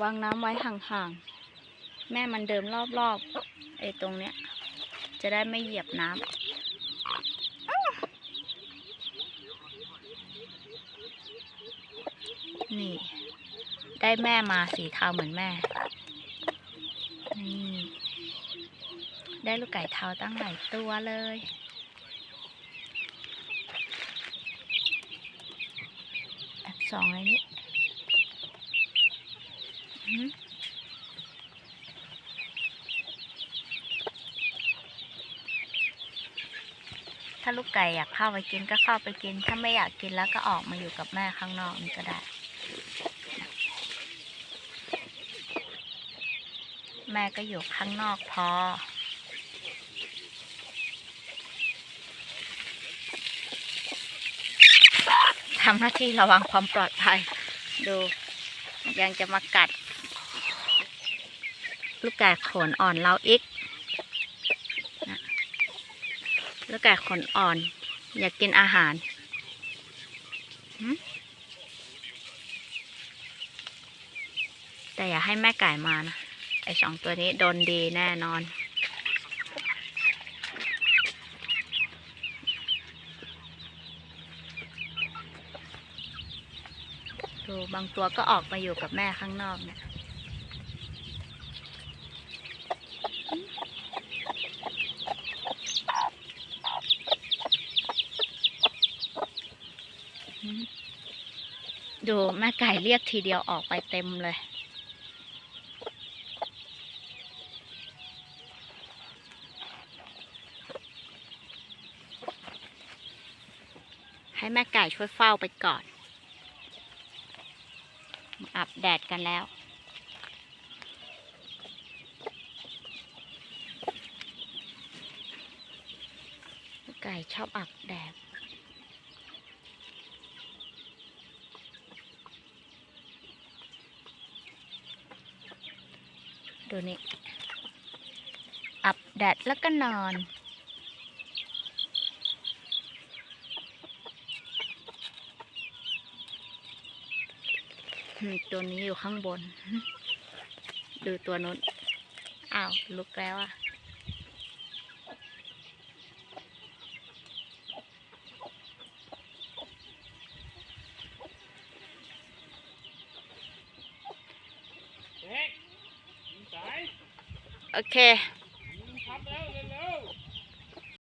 วางน้ำไว้ห่างๆ แม่มันเดิมรอบๆไอ้ตรงเนี้ย จะได้ไม่เหยียบน้ำนี่ ได้แม่มาสีเทาเหมือนแม่ นี่ ได้ลูกไก่เทาตั้งหลายตัวเลย แอบสองเลยนี่อื้อหือ ถ้าลูกไก่อยากเข้าไปกินก็เข้าไปกิน ถ้าไม่อยากกินแล้วก็ออกมาอยู่กับแม่ข้างนอกนี่ก็ได้ แม่ก็อยู่ข้างนอกพอทำหน้าที่ระวังความปลอดภัย ดู ยังจะมากัด ลูกไก่ขนอ่อนเราอีกลูกไก่ขนอ่อน อยากกินอาหารแต่อย่าให้แม่ไก่มานะ ไอสองตัวนี้โดนดีแน่นอน ดูบางตัวก็ออกมาอยู่กับแม่ข้างนอกเนี่ย ดูแม่ไก่เรียกทีเดียวออกไปเต็มเลย ให้แม่ไก่ช่วยเฝ้าไปก่อนอาบแดดกันแล้วไก่ชอบอาบแดด ดูนี่อาบแดดแล้วก็นอนตัวนี้อยู่ข้างบน ดูตัวนู้น อ้าว ลุกแล้วอะ Okay.